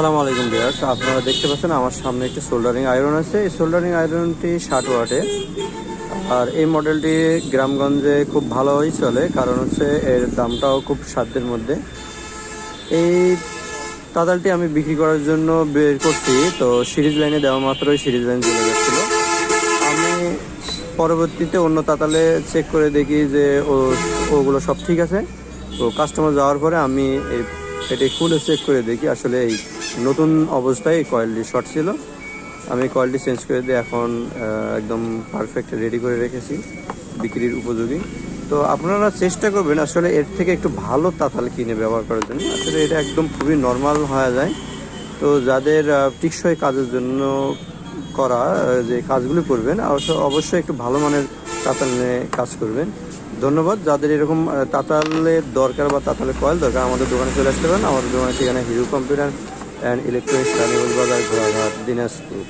আসসালামু আলাইকুম বিয়ার্স আপনারা দেখতে পাচ্ছেন আমার সামনে একটি সোল্ডারিং আয়রন আছে। এই সোল্ডারিং আয়রনটি ষাট ওয়াটে। আর এই মডেলটি গ্রামগঞ্জে খুব ভালোই চলে, কারণ হচ্ছে এর দামটাও খুব সাধ্যের মধ্যে। এই তাতালটি আমি বিক্রি করার জন্য বের করছি। তো সিরিজ লাইনে দেওয়া মাত্রই সিরিজ লাইন চলে যাচ্ছিল। আমি পরবর্তীতে অন্য তাতালে চেক করে দেখি যে ও ওগুলো সব ঠিক আছে। তো কাস্টমার যাওয়ার পরে আমি এই এটি খুলে চেক করে দেখি। আসলে এই নতুন অবস্থায় এই কয়েলটি শর্ট ছিল। আমি কয়েলটি চেঞ্জ করে দিয়ে এখন একদম পারফেক্ট রেডি করে রেখেছি বিক্রির উপযোগী। তো আপনারা চেষ্টা করবেন আসলে এর থেকে একটু ভালো তাতাল কিনে ব্যবহার করার জন্য। আসলে এটা একদম খুবই নর্মাল হয়ে যায়। তো যাদের টিকসই কাজের জন্য করা যে কাজগুলি করবেন, অবশ্য- অবশ্যই একটু ভালো মানের তাতাল নিয়ে কাজ করবেন। ধন্যবাদ। যাদের এরকম তাঁতালের দরকার বা তাতালের কয়েল দরকার, আমাদের দোকানে চলে আসতে পারেন। আমাদের দোকানে সেখানে হিরো কম্পিউটার অ্যান্ড ইলেকট্রনিক্স বাজার ঘোড়াঘাট দিনাজপুর